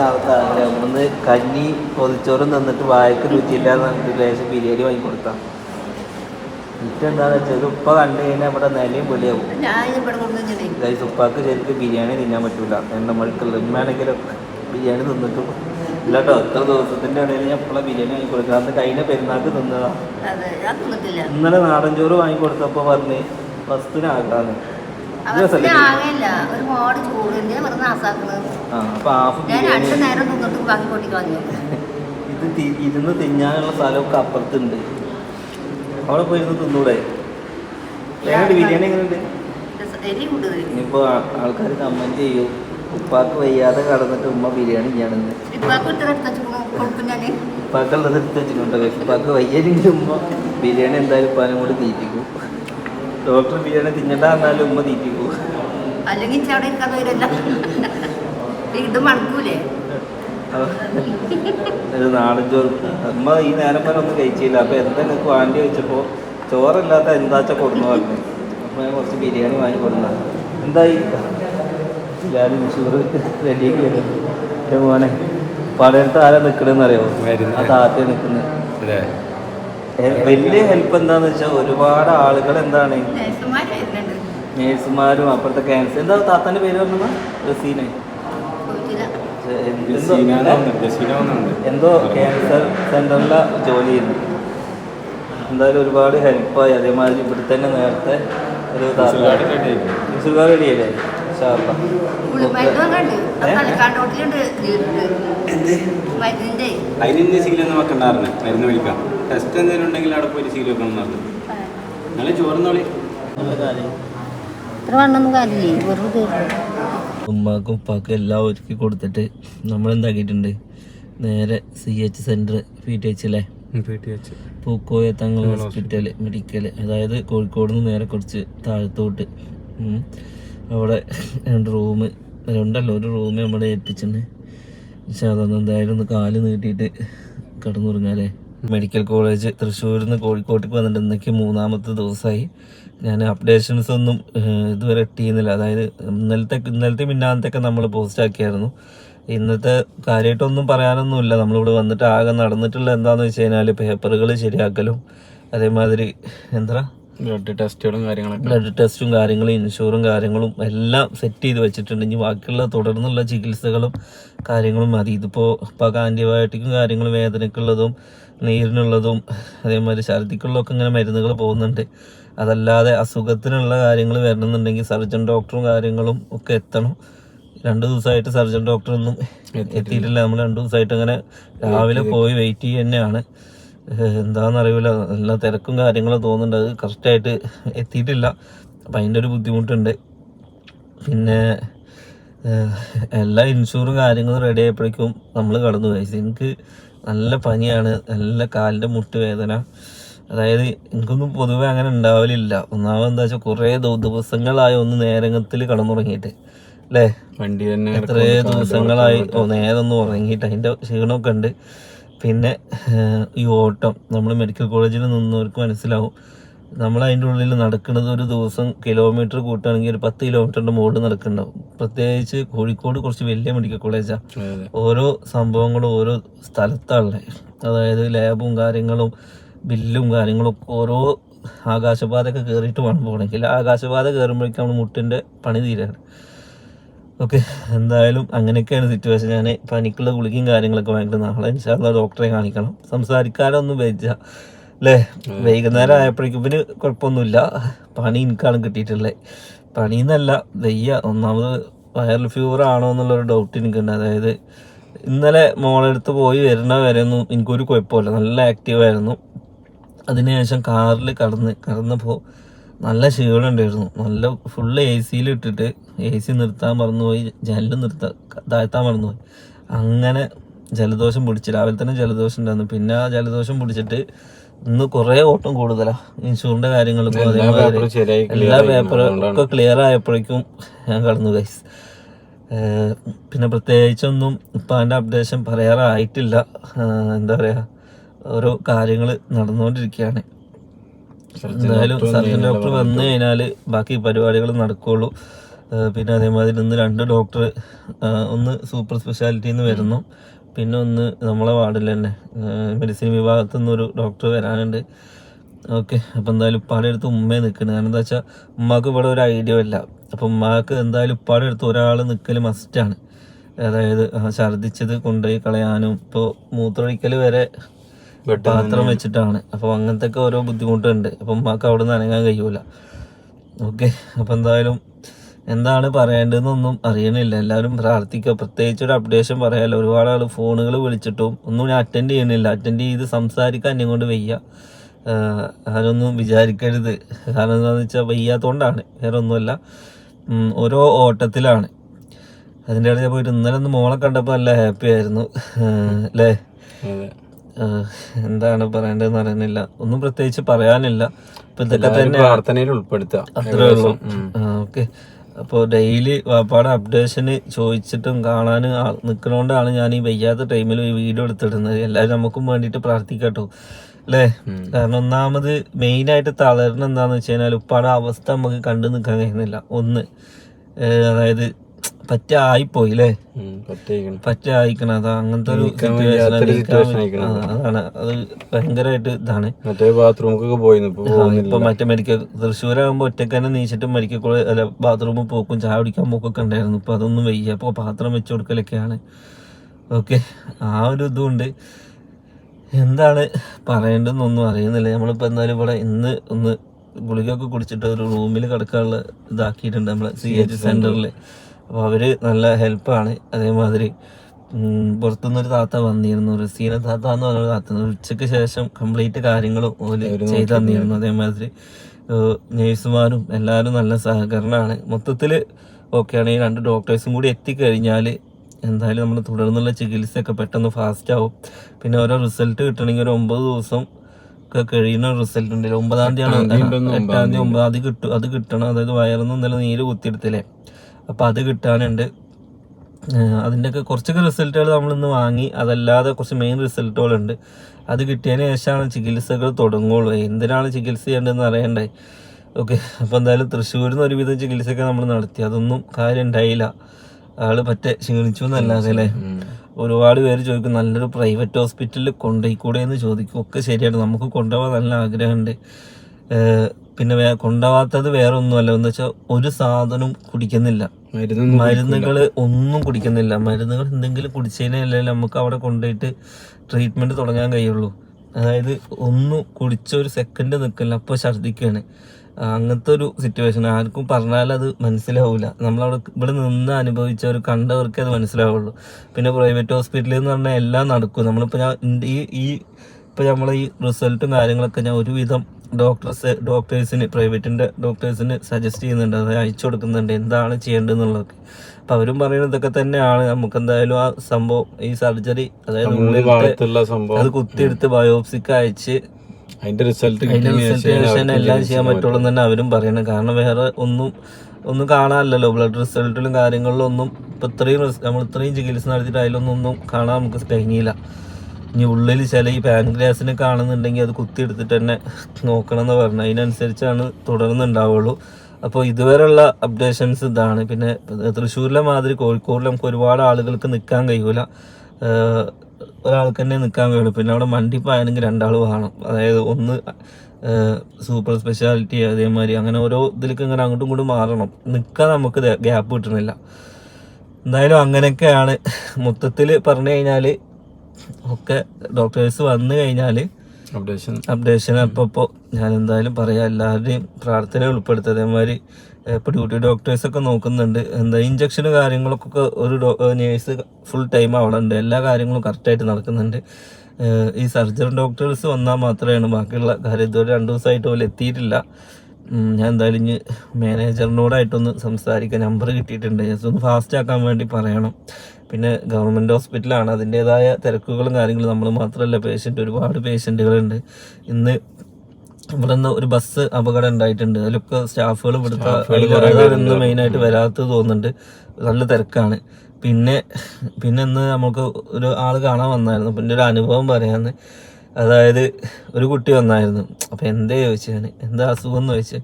ഒന്ന് കഞ്ഞി പൊതിച്ചോറും തന്നിട്ട് വായക്ക് രുചിയില്ല എന്നിട്ട് ലേശം ബിരിയാണി വാങ്ങി കൊടുത്താം. എന്നിട്ടെന്താന്ന് വെച്ചാൽ ഉപ്പ കണ്ടു കഴിഞ്ഞാൽ ഇവിടെ നിലയും വെളിയാവും. ഗൈസ് ഉപ്പാക്ക് ശരിക്കും ബിരിയാണി തിന്നാൻ പറ്റൂല. എണ്ണ മഴക്കുള്ള ഉമ്മയാണെങ്കിലും ബിരിയാണി തിന്നിട്ടു ഇല്ലാട്ടോ എത്ര ദിവസത്തിന്റെ ഇടയിൽ ഞാൻ എപ്പോഴും ബിരിയാണി വാങ്ങി കൊടുക്കാം അന്ന് കഴിഞ്ഞ പെരുന്നാൾക്ക് തിന്നതാ. ഇന്നലെ നാടൻ ചോറ് വാങ്ങി കൊടുത്തപ്പോൾ പറഞ്ഞ് ഫസ്റ്റിനാക്കാന്ന് ഇത് ഇരുന്ന് തിന്നാനുള്ള സ്ഥലമൊക്കെ അപ്പുറത്തുണ്ട്. അവിടെ പോയിരുന്ന് തിന്നൂടെ? എങ്ങനെയുണ്ട്? ബിരിയാണി എങ്ങനെയുണ്ട്? ഇനിയിപ്പോ ആൾക്കാർ കമന്റ് ചെയ്യും. ഉപ്പാക്ക് വയ്യാതെ കടന്നിട്ട് ഉമ്മ ബിരിയാണി ഞാനെന്ന് ഉപ്പാക്കുള്ളത് എടുത്ത് വെച്ചിട്ടുണ്ട്? ഉപ്പാക്ക് വയ്യാതെ ഉമ്മ ബിരിയാണി എന്തായാലും ഉപ്പാനും കൂടി തീറ്റിക്കും. ഡോക്ടർ ബിരിയാണി തിന്നണ്ട എന്നാലും ഉമ്മ തീറ്റിക്കും അല്ലെങ്കിൽ ഇച്ചിരി അവിടെ ഇരിക്കാൻ വരില്ല. ഇത് മണക്കൂലേ? ഒരു നാടൻ ചോറ്. അമ്മ ഈ നേരം വരെ ഒന്നും കഴിച്ചില്ല. അപ്പൊ എന്താ നിങ്ങൾക്ക് വാണ്ടി വെച്ചപ്പോ ചോറില്ലാത്ത എന്താച്ച കൊടുന്നു പറഞ്ഞു? അപ്പൊ ഞാൻ കുറച്ച് ബിരിയാണി വാങ്ങി കൊടുന്ന. എന്തായി? ഞാൻ ഷുഗർ റെഡിയാക്കി മോനെ പടയടുത്ത് ആരാ നിക്കണെന്ന് അറിയാമോ. ആ താത്ത നിൽക്കുന്നത് അല്ലേ വലിയ ഹെൽപ്പ് എന്താന്ന് വെച്ചാൽ ഒരുപാട് ആളുകൾ എന്താണ്? നേഴ്സുമാരും അപ്പുറത്തെ ക്യാൻസർ എന്താ താത്തന്റെ പേര് പറഞ്ഞത്? റസീനെ. എന്തോ ക്യാൻസർ സെന്ററിലെ ജോലി ചെയ്യുന്നു. എന്തായാലും ഒരുപാട് ഹെൽപ്പായി അതേമാതിരി ഇവിടെ തന്നെ നേരത്തെ ഒരു താത്ത റെഡിയല്ലേ അതിന് വെക്കണ്ടായിരുന്നു. മരുന്ന് വിളിക്കാം ടെസ്റ്റ് എന്തെങ്കിലും ഉണ്ടെങ്കിൽ അവിടെ പോയി സീൽ വെക്കണം നിങ്ങൾ ഇത്ര വണ്ണൊന്നും കാര്യമില്ലേ. വെറുതെ ഉമ്മാക്കും ഉപ്പാക്കും എല്ലാം ഒരുക്കി കൊടുത്തിട്ട് നമ്മൾ എന്താക്കിയിട്ടുണ്ട് നേരെ C H centre P T H അല്ലേ? പൂക്കോയ തങ്ങൾ ഹോസ്പിറ്റൽ മെഡിക്കൽ അതായത് കോഴിക്കോട് നിന്ന് നേരെ കുറച്ച് താഴത്തോട്ട്. അവിടെ രണ്ട് റൂം രണ്ടല്ല ഒരു റൂം നമ്മുടെ ഏൽപ്പിച്ചിട്ടുണ്ട് പക്ഷെ അതൊന്നും എന്തായാലും ഒന്ന് കാൽ നീട്ടിയിട്ട് കിടന്നുറങ്ങാല്ലേ? മെഡിക്കൽ കോളേജ് തൃശ്ശൂരിൽ നിന്ന് കോഴിക്കോട്ടേക്ക് വന്നിട്ട് ഇന്നേക്ക് മൂന്നാമത്തെ ദിവസമായി ഞാൻ അപ്ഡേഷൻസ് ഒന്നും ഇതുവരെ ഇട്ടിരുന്നില്ല അതായത് ഇന്നലത്തെ ഇന്നലത്തെ മിന്നാമത്തൊക്കെ നമ്മൾ പോസ്റ്റ് ആക്കിയായിരുന്നു. ഇന്നത്തെ കാര്യമായിട്ടൊന്നും പറയാനൊന്നുമില്ല. നമ്മളിവിടെ വന്നിട്ട് ആകെ നടന്നിട്ടുള്ള എന്താണെന്ന് വെച്ച് കഴിഞ്ഞാൽ പേപ്പറുകൾ ശരിയാക്കലും അതേമാതിരി എന്താ? ബ്ലഡ് ടെസ്റ്റുകളും കാര്യങ്ങളൊക്കെ. ബ്ലഡ് ടെസ്റ്റും കാര്യങ്ങളും ഇൻഷുറും കാര്യങ്ങളും എല്ലാം സെറ്റ് ചെയ്ത് വെച്ചിട്ടുണ്ട്. ഇനി ബാക്കിയുള്ള തുടർന്നുള്ള ചികിത്സകളും കാര്യങ്ങളും മതി. ഇതിപ്പോൾ ഇപ്പോൾ ആന്റിബയോട്ടിക്കും കാര്യങ്ങളും വേദനയ്ക്കുള്ളതും നീരിനുള്ളതും അതേമാതിരി ഛർദിക്കുള്ളതൊക്കെ ഇങ്ങനെ മരുന്നുകൾ പോകുന്നുണ്ട്. അതല്ലാതെ അസുഖത്തിനുള്ള കാര്യങ്ങൾ വരണമെന്നുണ്ടെങ്കിൽ സർജൻ ഡോക്ടറും കാര്യങ്ങളും ഒക്കെ എത്തണം. രണ്ട് ദിവസമായിട്ട് സർജൻ ഡോക്ടറൊന്നും എത്തിയിട്ടില്ല. നമ്മൾ രണ്ട് ദിവസമായിട്ട് അങ്ങനെ രാവിലെ പോയി വെയിറ്റ് ചെയ്യുക തന്നെയാണ് എന്താണെന്നറിയില്ല നല്ല തിരക്കും കാര്യങ്ങളും തോന്നുന്നുണ്ട്. അത് കറക്റ്റായിട്ട് എത്തിയിട്ടില്ല. അപ്പം അതിന്റെ ഒരു ബുദ്ധിമുട്ടുണ്ട്. പിന്നെ എല്ലാ ഇൻഷുറും കാര്യങ്ങളും റെഡി ആയപ്പോഴേക്കും നമ്മൾ കടന്നു പോയി. എനിക്ക് നല്ല പനിയാണ്. നല്ല കാലിന്റെ മുട്ട് വേദന. അതായത് എനിക്കൊന്നും പൊതുവെ അങ്ങനെ ഉണ്ടാവലില്ല. ഒന്നാമത് എന്താ വെച്ചാൽ കുറേ ദിവസങ്ങളായി ഒന്ന് നേരങ്ങത്തിൽ കടന്നുറങ്ങിയിട്ട്. അല്ലേ? വണ്ടി തന്നെ എത്രയോ ദിവസങ്ങളായി. നേരെ ഒന്ന് ഉറങ്ങിയിട്ട് അതിന്റെ ക്ഷീണമൊക്കെ ഉണ്ട്. പിന്നെ ഈ ഓട്ടം നമ്മൾ മെഡിക്കൽ കോളേജിൽ നിന്നവർക്ക് മനസ്സിലാവും. നമ്മൾ അതിന്റെ ഉള്ളിൽ നടക്കുന്നത് ഒരു ദിവസം കിലോമീറ്റർ കൂട്ടുകയാണെങ്കിൽ ഒരു പത്ത് കിലോമീറ്ററിന്റെ മുകളിൽ നടക്കുന്നുണ്ടാവും. പ്രത്യേകിച്ച് കോഴിക്കോട് കുറച്ച് വലിയ മെഡിക്കൽ കോളേജാണ് ഓരോ സംഭവങ്ങളും ഓരോ സ്ഥലത്താണ് അതായത് ലാബും കാര്യങ്ങളും ബില്ലും കാര്യങ്ങളും ഓരോ ആകാശപാതയൊക്കെ കയറിയിട്ട് വേണം പോകണമെങ്കിൽ. ആകാശപാത കയറുമ്പോഴേക്കും നമ്മൾ മുട്ടിന്റെ പണി തീരാണ്. ഓക്കെ എന്തായാലും അങ്ങനെയൊക്കെയാണ് സിറ്റുവേഷൻ ഞാൻ പനിക്കുള്ള ഗുളികയും കാര്യങ്ങളൊക്കെ വാങ്ങിയിട്ട് നാളെ ഇൻഷാല്ല ഡോക്ടറെ കാണിക്കണം. സംസാരിക്കാനൊന്നും വെച്ച അല്ലേ വൈകുന്നേരം ആയപ്പോഴേക്കും പിന്നെ കുഴപ്പമൊന്നുമില്ല. പണി എനിക്കാണ് കിട്ടിയിട്ടുള്ളത് പണി എന്നല്ല വയ്യ. ഒന്നാമത് വൈറൽ ഫീവർ ആണോ എന്നുള്ളൊരു ഡൗട്ട് എനിക്കുണ്ട്. അതായത് ഇന്നലെ മോളെടുത്ത് പോയി വരുന്ന വരെ ഒന്നും എനിക്കൊരു കുഴപ്പമില്ല. നല്ല ആക്റ്റീവായിരുന്നു അതിനുശേഷം കാറിൽ കടന്ന് കടന്നപ്പോൾ നല്ല ക്ഷീണം ഉണ്ടായിരുന്നു നല്ല ഫുള്ള് എ സിയിൽ ഇട്ടിട്ട് എ സി നിർത്താൻ മറന്നുപോയി ജനൽ നിർത്താൻ താഴ്ത്താൻ മറന്നുപോയി. അങ്ങനെ ജലദോഷം പിടിച്ച് രാവിലെ തന്നെ ജലദോഷം ഉണ്ടായിരുന്നു. പിന്നെ ആ ജലദോഷം പിടിച്ചിട്ട് ഇന്ന് കുറേ ഓട്ടം കൂടുതലാണ് ഇൻഷുറിന്റെ കാര്യങ്ങൾക്കും അതേമാതിരി എല്ലാ. പേപ്പറും ഒക്കെ ക്ലിയർ ആയപ്പോഴേക്കും ഞാൻ കടന്നു ഗൈസ് പിന്നെ പ്രത്യേകിച്ചൊന്നും ഇപ്പം അതിന്റെ അപ്ഡേഷൻ പറയാറായിട്ടില്ല. എന്താ പറയുക ഓരോ കാര്യങ്ങൾ നടന്നുകൊണ്ടിരിക്കുകയാണ്. എന്തായാലും സർജൻ ഡോക്ടർ വന്നു കഴിഞ്ഞാൽ ബാക്കി പരിപാടികൾ നടക്കുകയുള്ളൂ പിന്നെ അതേമാതിരി ഇന്ന് രണ്ട് ഡോക്ടർ ഒന്ന് സൂപ്പർ സ്പെഷ്യാലിറ്റിയിൽ നിന്ന് വരുന്നു. പിന്നെ ഒന്ന് നമ്മളെ വാർഡിൽ തന്നെ മെഡിസിൻ വിഭാഗത്തു നിന്നൊരു ഡോക്ടർ വരാനുണ്ട്. ഓക്കെ അപ്പം എന്തായാലും ഉപ്പാടെ അടുത്ത് ഉമ്മയെ നിൽക്കുന്നത് കാരണം എന്താ വെച്ചാൽ ഉമ്മാക്ക് ഇവിടെ ഒരു ഐഡിയ ഇല്ല. അപ്പം ഉമ്മാക്ക് എന്തായാലും ഉപ്പാടെ അടുത്ത് ഒരാൾ നിൽക്കൽ മസ്റ്റാണ് അതായത് ഛർദ്ദിച്ചത് കൊണ്ടുപോയി കളയാനും ഇപ്പോൾ മൂത്രമൊഴിക്കൽ വരെ പാത്രം വെച്ചിട്ടാണ്. അപ്പോൾ അങ്ങനത്തെ ഒക്കെ ഓരോ ബുദ്ധിമുട്ടുണ്ട്. അപ്പം ഉമ്മാക്ക് അവിടെ നിന്ന് അനങ്ങാൻ കഴിയൂല. ഓക്കെ അപ്പം എന്തായാലും എന്താണ് പറയേണ്ടതെന്നൊന്നും അറിയണില്ല. എല്ലാവരും പ്രാർത്ഥിക്കുക. പ്രത്യേകിച്ച് ഒരു അപ്ഡേഷൻ പറയാമല്ലോ ഒരുപാട് ആൾ ഫോണുകൾ വിളിച്ചിട്ടും ഒന്നും ഞാൻ അറ്റൻഡ് ചെയ്യണില്ല അറ്റൻഡ് ചെയ്ത് സംസാരിക്കാൻ എന്നെ കൊണ്ട് വയ്യ. ആരൊന്നും വിചാരിക്കരുത്. കാരണം എന്താണെന്ന് വെച്ചാൽ വയ്യാത്തതുകൊണ്ടാണ് വേറെ ഒന്നുമല്ല ഓരോ ഓട്ടത്തിലാണ്. അതിന്റെ ഇടയിൽ പോയിട്ട് ഇന്നലെ ഒന്ന് മോളെ കണ്ടപ്പോൾ നല്ല ഹാപ്പി ആയിരുന്നു. അല്ലേ? എന്താണ് പറയേണ്ടതെന്ന് അറിയുന്നില്ല. ഒന്നും പ്രത്യേകിച്ച് പറയാനില്ല. ഇപ്പൊ ഇതൊക്കെ തന്നെ പ്രാർത്ഥനയിൽ ഉൾപ്പെടുത്തുക അത്രേ ഉള്ളൂ. ഓക്കെ. അപ്പോൾ ഡെയിലി വാപ്പാടെ അപ്ഡേഷന് ചോദിച്ചിട്ടും കാണാൻ നിൽക്കണോണ്ടാണ് ഞാൻ ഈ വയ്യാത്ത ടൈമിൽ ഈ വീഡിയോ എടുത്തിടുന്നത്. എല്ലാവരും നമുക്കും വേണ്ടിയിട്ട് പ്രാർത്ഥിക്കട്ടോ. അല്ലേ? കാരണം ഒന്നാമത് മെയിനായിട്ട് തളരണം എന്താണെന്ന് വെച്ച് കഴിഞ്ഞാൽ ഉപ്പാടെ അവസ്ഥ നമുക്ക് കണ്ടു നിൽക്കാൻ കഴിയുന്നില്ല. ഒന്ന് അതായത് പറ്റ ആയിപ്പോയി അല്ലേ പറ്റ അയക്കണം അതാ അങ്ങനത്തെ ഒരു അതാണ്. അത് ഭയങ്കരമായിട്ട് ഇതാണ്. മറ്റേ ബാത്റൂമൊക്കെ പോയി ഇപ്പൊ ആ, ഇപ്പൊ മറ്റേ മെഡിക്കൽ തൃശ്ശൂരാകുമ്പോ ഒറ്റയ്ക്ക് തന്നെ നീച്ചിട്ട് മെഡിക്കൽ കോളേജ് അല്ല ബാത്റൂമിൽ പോക്കും ചായ കുടിക്കാൻ പോക്കൊക്കെ ഉണ്ടായിരുന്നു. ഇപ്പൊ അതൊന്നും വയ്യ. അപ്പൊ പാത്രം വെച്ചു കൊടുക്കലൊക്കെയാണ്. ഓക്കെ ആ ഒരു ഇതുകൊണ്ട് എന്താണ് പറയേണ്ടതെന്നൊന്നും അറിയുന്നില്ല. നമ്മളിപ്പോൾ എന്തായാലും ഇവിടെ ഇന്ന് ഒന്ന് ഗുളികയൊക്കെ കുടിച്ചിട്ട് ഒരു റൂമിൽ കിടക്കാനുള്ള ഇതാക്കിയിട്ടുണ്ട് നമ്മളെ സി എച്ച് സെന്ററിൽ അപ്പോൾ അവർ നല്ല ഹെൽപ്പാണ് അതേമാതിരി പുറത്തുനിന്നൊരു താത്ത വന്നിരുന്നു. റസീന താത്ത എന്ന് പറഞ്ഞ താത്ത ഉച്ചയ്ക്ക് ശേഷം കംപ്ലീറ്റ് കാര്യങ്ങളും ഓൽ ചെയ്തു തന്നിരുന്നു. അതേമാതിരി നേഴ്സുമാരും എല്ലാവരും നല്ല സഹകരണമാണ്. മൊത്തത്തിൽ ഓക്കെയാണ് ഈ രണ്ട് ഡോക്ടേഴ്സും കൂടി എത്തിക്കഴിഞ്ഞാൽ എന്തായാലും നമ്മൾ തുടർന്നുള്ള ചികിത്സയൊക്കെ പെട്ടെന്ന് ഫാസ്റ്റ് ആവും. പിന്നെ ഓരോ റിസൾട്ട് കിട്ടണമെങ്കിൽ ഒരു ഒമ്പത് ദിവസം ഒക്കെ കഴിയുന്ന റിസൾട്ട് ഉണ്ടല്ലോ ഒമ്പതാം തീയതി ആണ് എട്ടാം തീയതി ഒമ്പതാം തീയതി കിട്ടും. അത് കിട്ടണം. അതായത് വയറിന്ന് ഇന്നലെ നീര് കുത്തിയെടുത്തില്ലേ? അപ്പം അത് കിട്ടാനുണ്ട്. അതിന്റെയൊക്കെ കുറച്ചൊക്കെ റിസൾട്ടുകൾ നമ്മളിന്ന് വാങ്ങി. അതല്ലാതെ കുറച്ച് മെയിൻ റിസൾട്ടുകളുണ്ട് അത് കിട്ടിയതിന് ശേഷമാണ് ചികിത്സകൾ തുടങ്ങുള്ളൂ. എന്തിനാണ് ചികിത്സ ചെയ്യേണ്ടതെന്ന് അറിയണ്ടേ? ഓക്കെ അപ്പോൾ എന്തായാലും തൃശ്ശൂരിൽ നിന്ന് ഒരുവിധം ചികിത്സയൊക്കെ നമ്മൾ നടത്തി. അതൊന്നും കാര്യം ഉണ്ടായില്ല ആൾ പറ്റേ ക്ഷീണിച്ചു എന്നല്ലാതെ അല്ലേ? ഒരുപാട് പേര് ചോദിക്കും നല്ലൊരു പ്രൈവറ്റ് ഹോസ്പിറ്റലിൽ കൊണ്ടുപോയിക്കൂടെ? എന്ന് ചോദിക്കും. ഒക്കെ ശരിയാണ്. നമുക്ക് കൊണ്ടുപോകാൻ നല്ല ആഗ്രഹമുണ്ട്. പിന്നെ വേ കൊണ്ടുപോകാത്തത് വേറെ ഒന്നുമല്ല എന്ന് വെച്ചാൽ ഒരു സാധനവും കുടിക്കുന്നില്ല. മരുന്നുകൾ ഒന്നും കുടിക്കുന്നില്ല. മരുന്നുകൾ എന്തെങ്കിലും കുടിച്ചതിനല്ലേ നമുക്ക് അവിടെ കൊണ്ടുപോയിട്ട് ട്രീറ്റ്മെന്റ് തുടങ്ങാൻ കഴിയുള്ളൂ. അതായത് ഒന്നും കുടിച്ച ഒരു സെക്കൻഡ് നിൽക്കില്ല അപ്പോൾ ഛർദ്ദിക്കുകയാണ് അങ്ങനത്തെ ഒരു സിറ്റുവേഷൻ ആർക്കും പറഞ്ഞാൽ അത് മനസ്സിലാവില്ല നമ്മളവിടെ ഇവിടെ നിന്ന് അനുഭവിച്ചവർ കണ്ടവർക്കേ അത് മനസ്സിലാവുള്ളൂ. പിന്നെ പ്രൈവറ്റ് ഹോസ്പിറ്റലിൽ എന്ന് പറഞ്ഞാൽ എല്ലാം നടക്കും. നമ്മളിപ്പോൾ ഞാൻ ഈ ഈ ഇപ്പോൾ നമ്മളെ ഈ റിസൾട്ടും കാര്യങ്ങളൊക്കെ ഞാൻ ഒരുവിധം ഡോക്ടേഴ്സ് ഡോക്ടേഴ്സിന് പ്രൈവറ്റിന്റെ ഡോക്ടേഴ്സിന് സജസ്റ്റ് ചെയ്യുന്നുണ്ട്. അത് അയച്ചു കൊടുക്കുന്നുണ്ട്. എന്താണ് ചെയ്യേണ്ടതെന്നുള്ളതൊക്കെ അപ്പം അവരും പറയുന്നത് ഇതൊക്കെ തന്നെയാണ്. നമുക്ക് എന്തായാലും ആ സംഭവം ഈ സർജറി അതായത് അത് കുത്തിയെടുത്ത് ബയോപ്സിക്ക് അയച്ച് അതിന്റെ റിസൾട്ട് എല്ലാം ചെയ്യാൻ പറ്റുള്ളൂ തന്നെ അവരും പറയണം. കാരണം വേറെ ഒന്നും ഒന്നും കാണാനല്ലോ ബ്ലഡ് റിസൾട്ടിലും കാര്യങ്ങളിലും ഒന്നും ഇപ്പൊ ഇത്രയും നമ്മൾ ഇത്രയും ചികിത്സ നടത്തിയിട്ട് അതിലൊന്നും ഒന്നും കാണാൻ നമുക്ക് കഴിഞ്ഞില്ല. ഇനി ഉള്ളിൽ ചില ഈ പാൻക്രിയാസിനെ കാണുന്നുണ്ടെങ്കിൽ അത് കുത്തിയെടുത്തിട്ട് തന്നെ നോക്കണം എന്ന് പറഞ്ഞു. അതിനനുസരിച്ചാണ് തുടർന്നുണ്ടാവുള്ളൂ അപ്പോൾ ഇതുവരെയുള്ള അപ്ഡേഷൻസ് ഇതാണ്. പിന്നെ തൃശ്ശൂരിലെ മാതിരി കോഴിക്കോടിൽ നമുക്ക് ഒരുപാട് ആളുകൾക്ക് നിൽക്കാൻ കഴിയൂല. ഒരാൾക്ക് തന്നെ നിൽക്കാൻ കഴിയുള്ളൂ. പിന്നെ അവിടെ മണ്ടി പോയാണെങ്കിൽ രണ്ടാൾ വേണം. അതായത് ഒന്ന് സൂപ്പർ സ്പെഷ്യാലിറ്റി അതേമാതിരി അങ്ങനെ ഓരോ ഇതിലേക്ക് ഇങ്ങനെ അങ്ങോട്ടും ഇങ്ങോട്ടും മാറണം. നിൽക്കാൻ നമുക്ക് ഗ്യാപ്പ് കിട്ടണില്ല എന്തായാലും അങ്ങനെയൊക്കെയാണ്. മൊത്തത്തിൽ പറഞ്ഞു കഴിഞ്ഞാൽ ഒക്കെ ഡോക്ടേഴ്സ് വന്നു കഴിഞ്ഞാൽ അപ്ഡേഷൻ അപ്ഡേഷൻ അപ്പോൾ ഞാൻ എന്തായാലും പറയാം എല്ലാവരുടെയും പ്രാർത്ഥന ഉൾപ്പെടുത്തുക അതേമാതിരി ഇപ്പോൾ ഡ്യൂട്ടി ഡോക്ടേഴ്സൊക്കെ നോക്കുന്നുണ്ട്. എന്താ ഇഞ്ചക്ഷനും കാര്യങ്ങളൊക്കെ ഒരു നേഴ്സ് ഫുൾ ടൈം അവിടെ ഉണ്ട് എല്ലാ കാര്യങ്ങളും കറക്റ്റായിട്ട് നടക്കുന്നുണ്ട്. ഈ സർജറി ഡോക്ടേഴ്സ് വന്നാൽ മാത്രമാണ് ബാക്കിയുള്ള കാര്യം. ഇതുവരെ രണ്ട് ദിവസമായിട്ട് പോലും എത്തിയിട്ടില്ല. ഞാൻ എന്തായാലും ഇനി മാനേജറിനോടായിട്ടൊന്ന് സംസാരിക്കാൻ നമ്പർ കിട്ടിയിട്ടുണ്ട്. ജസ്റ്റ് ഒന്ന് ഫാസ്റ്റ് ആക്കാൻ വേണ്ടി പറയണം. പിന്നെ ഗവൺമെന്റ് ഹോസ്പിറ്റലാണ് അതിന്റെതായ തിരക്കുകളും കാര്യങ്ങളും. നമ്മൾ മാത്രമല്ല പേഷ്യന്റ് ഒരുപാട് പേഷ്യന്റുകളുണ്ട് ഇന്ന് ഇവിടെ നിന്ന് ഒരു ബസ് അപകടം ഉണ്ടായിട്ടുണ്ട്. അതിലൊക്കെ സ്റ്റാഫുകൾ ഇവിടുത്തെ മെയിനായിട്ട് വരാത്തത് തോന്നുന്നുണ്ട്. നല്ല തിരക്കാണ്. പിന്നെ പിന്നെ ഇന്ന് നമുക്ക് ഒരു ആൾ കാണാൻ വന്നായിരുന്നു. പിന്നെ ഒരു അനുഭവം പറയാന്ന്. അതായത് ഒരു കുട്ടി വന്നായിരുന്നു. അപ്പം എന്താ ചോദിച്ചു ഞാൻ എന്താ അസുഖം എന്ന് ചോദിച്ചു.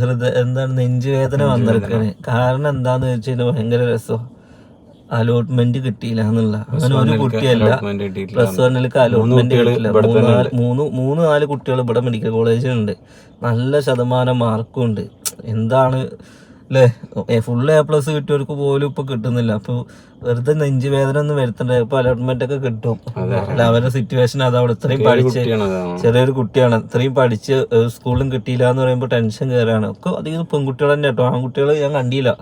ഹൃദയ എന്താണ് നെഞ്ചുവേദന വന്നിരിക്കണേ കാരണം എന്താന്ന് ചോദിച്ചാൽ ഭയങ്കര രസം അലോട്ട്മെന്റ് കിട്ടിയില്ല എന്നുള്ള. അങ്ങനെ ഒരു കുട്ടിയല്ല. പ്ലസ് വണ്ണിലേക്ക് അലോട്ട്മെന്റ് കിട്ടില്ല മൂന്ന് മൂന്ന് നാല് കുട്ടികൾ ഇവിടെ മെഡിക്കൽ കോളേജിലുണ്ട് നല്ല ശതമാനം മാർക്കും ഉണ്ട്. എന്താണ് അല്ലേ ഫുൾ എ പ്ലസ് കിട്ടിയവർക്ക് പോലും ഇപ്പൊ കിട്ടുന്നില്ല. അപ്പൊ വെറുതെ നെഞ്ചു വേദന ഒന്നും വരുത്തണ്ട. ഇപ്പൊ അലോട്ട്മെന്റ് ഒക്കെ കിട്ടും. അല്ല അവരുടെ സിറ്റുവേഷൻ അതാണ് ഇത്രയും പഠിച്ച്. ചെറിയൊരു കുട്ടിയാണ്. ഇത്രയും പഠിച്ച് സ്കൂളിലും കിട്ടിയില്ല എന്ന് പറയുമ്പോൾ ടെൻഷൻ കയറാണ് ഒക്കെ അധികം പെൺകുട്ടികൾ തന്നെ കേട്ടോ. ആൺകുട്ടികൾ ഞാൻ കണ്ടില്ല.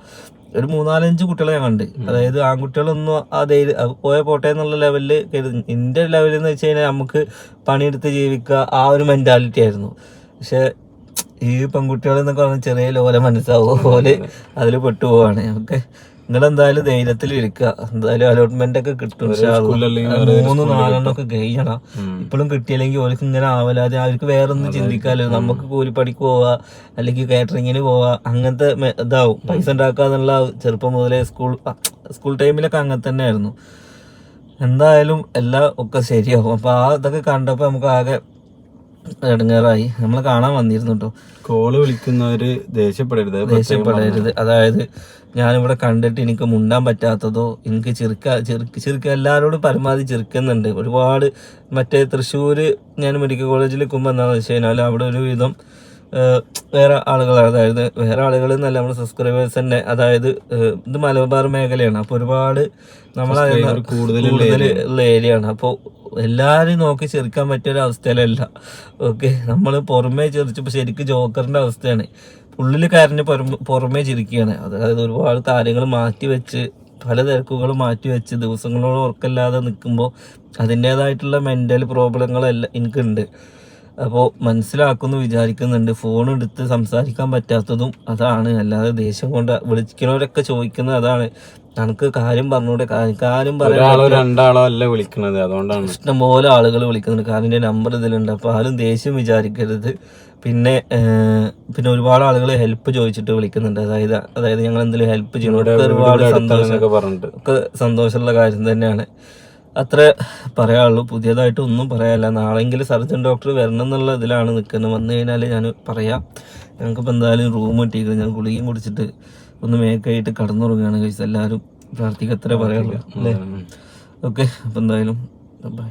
ഒരു മൂന്നാലഞ്ച് കുട്ടികളെ ഞാൻ കണ്ട്. അതായത് ആൺകുട്ടികളൊന്നും അതേ പോയ പോട്ടെ എന്നുള്ള ലെവലിൽ കരുതി. എന്റെ ലെവലിൽ എന്ന് വെച്ച് കഴിഞ്ഞാൽ നമുക്ക് പണിയെടുത്ത് ജീവിക്കുക ആ ഒരു മെന്റാലിറ്റി ആയിരുന്നു. പക്ഷെ ഈ പെൺകുട്ടികൾ എന്നൊക്കെ പറഞ്ഞാൽ ചെറിയ ലോല മനസ്സാവും? പോലെ അതിൽ പെട്ടുപോവാണ്. ഓക്കെ. നിങ്ങൾ എന്തായാലും ധൈര്യത്തിൽ ഇരിക്കുക. എന്തായാലും അലോട്ട്മെന്റ് ഒക്കെ കിട്ടും മൂന്ന് നാലെണ്ണം ഒക്കെ കഴിയണം. ഇപ്പോഴും കിട്ടിയില്ലെങ്കിൽ ഓർക്ക് ഇങ്ങനെ ആവലാതെ അവർക്ക് വേറെ ഒന്നും ചിന്തിക്കാലോ നമുക്ക് കൂലിപ്പണിക്ക് പോവാ അല്ലെങ്കിൽ കാറ്ററിങ്ങിന് പോവാ അങ്ങനത്തെ ഇതാവും. പൈസ ഉണ്ടാക്കാന്നുള്ള ചെറുപ്പം മുതലേ സ്കൂൾ സ്കൂൾ ടൈമിലൊക്കെ അങ്ങനെ തന്നെ ആയിരുന്നു എന്തായാലും എല്ലാം ഒക്കെ ശരിയാവും. അപ്പൊ ആ ഇതൊക്കെ കണ്ടപ്പോ നമുക്ക് ആകെ ഇടങ്ങേറായി. നമ്മൾ കാണാൻ വന്നിരുന്നു കേട്ടോ കോൾ വിളിക്കുന്നവര് ദേഷ്യപ്പെടരുത്. ദേഷ്യപ്പെടരുത്. അതായത് ഞാനിവിടെ കണ്ടിട്ട് എനിക്ക് മുണ്ടാൻ പറ്റാത്തതോ എനിക്ക് ചെറുക്ക ചെറുക്ക് ചെറുക്ക എല്ലാവരോടും പരമാവധി ചെറുക്കുന്നുണ്ട് ഒരുപാട് മറ്റേ തൃശ്ശൂർ ഞാൻ മെഡിക്കൽ കോളേജിൽ നിൽക്കുമ്പോൾ എന്താണെന്ന് വെച്ച് കഴിഞ്ഞാൽ അവിടെ ഒരു വിധം ഏഹ്, വേറെ ആളുകൾ അതായത് വേറെ ആളുകൾ എന്നല്ല നമ്മുടെ സബ്സ്ക്രൈബേഴ്സ് തന്നെ. അതായത് ഇത് മലബാർ മേഖലയാണ്. അപ്പോൾ ഒരുപാട് കൂടുതലുള്ള കൂടുതൽ ഉള്ള ഏരിയ ആണ് അപ്പോൾ എല്ലാവരും നോക്കി ചെറുക്കാൻ പറ്റിയ ഒരു അവസ്ഥയിലല്ല. ഓക്കെ നമ്മൾ പുറമേ ചെറിച്ചപ്പോൾ ശരിക്കും ജോക്കറിന്റെ അവസ്ഥയാണ്. ഉള്ളിൽ കരഞ്ഞ് പുറമെ ചിരിക്കുകയാണ്. അതായത് ഒരുപാട് കാര്യങ്ങൾ മാറ്റി വെച്ച് പല തിരക്കുകളും മാറ്റി വെച്ച് ദിവസങ്ങളോളം ഉറക്കല്ലാതെ നിൽക്കുമ്പോൾ അതിന്റേതായിട്ടുള്ള മെന്റൽ പ്രോബ്ലങ്ങളെല്ലാം എനിക്കുണ്ട്. അപ്പോൾ മനസ്സിലാക്കുന്നു വിചാരിക്കുന്നുണ്ട്. ഫോൺ എടുത്ത് സംസാരിക്കാൻ പറ്റാത്തതും അതാണ്. അല്ലാതെ ദേഷ്യം കൊണ്ട് വിളിക്കുന്നവരൊക്കെ ചോദിക്കുന്നത് അതാണ്. നമുക്ക് കാര്യം പറഞ്ഞൂടെ. കാര്യം പറയുന്നത് രണ്ടാളോ അല്ല വിളിക്കുന്നത് അതുകൊണ്ടാണ്. ഇഷ്ടംപോലെ ആളുകൾ വിളിക്കുന്നുണ്ട് കാരണം എന്റെ നമ്പർ ഇതിലുണ്ട്. അപ്പോൾ ആരും ദേഷ്യം വിചാരിക്കരുത്. പിന്നെ പിന്നെ ഒരുപാട് ആളുകൾ ഹെൽപ്പ് ചോദിച്ചിട്ട് വിളിക്കുന്നുണ്ട്. അതായത് അതായത് ഞങ്ങൾ എന്തെങ്കിലും ഹെൽപ്പ് ചെയ്യണം. ഒരുപാട് സന്തോഷം ഒക്കെ സന്തോഷമുള്ള കാര്യം തന്നെയാണ്. അത്ര പറയാനുള്ളൂ പുതിയതായിട്ട് ഒന്നും പറയാനില്ല നാളെങ്കിലും സർജൻ ഡോക്ടർ വരണം എന്നുള്ള ഇതിലാണ് നിൽക്കുന്നത്. വന്നു കഴിഞ്ഞാൽ ഞാൻ പറയാം. ഞങ്ങൾക്കിപ്പോൾ എന്തായാലും റൂം കിട്ടിയിരിക്കുന്നത് ഞാൻ ഗുളികയും കുടിച്ചിട്ട് ഒന്ന് മേക്കായിട്ട് കടന്നുറങ്ങുകയാണ് കഴിച്ചത് എല്ലാവരും പ്രാർത്ഥിക്കത്രേ പറയുള്ളൂ അല്ലേ? ഓക്കെ അപ്പോൾ എന്തായാലും ബൈ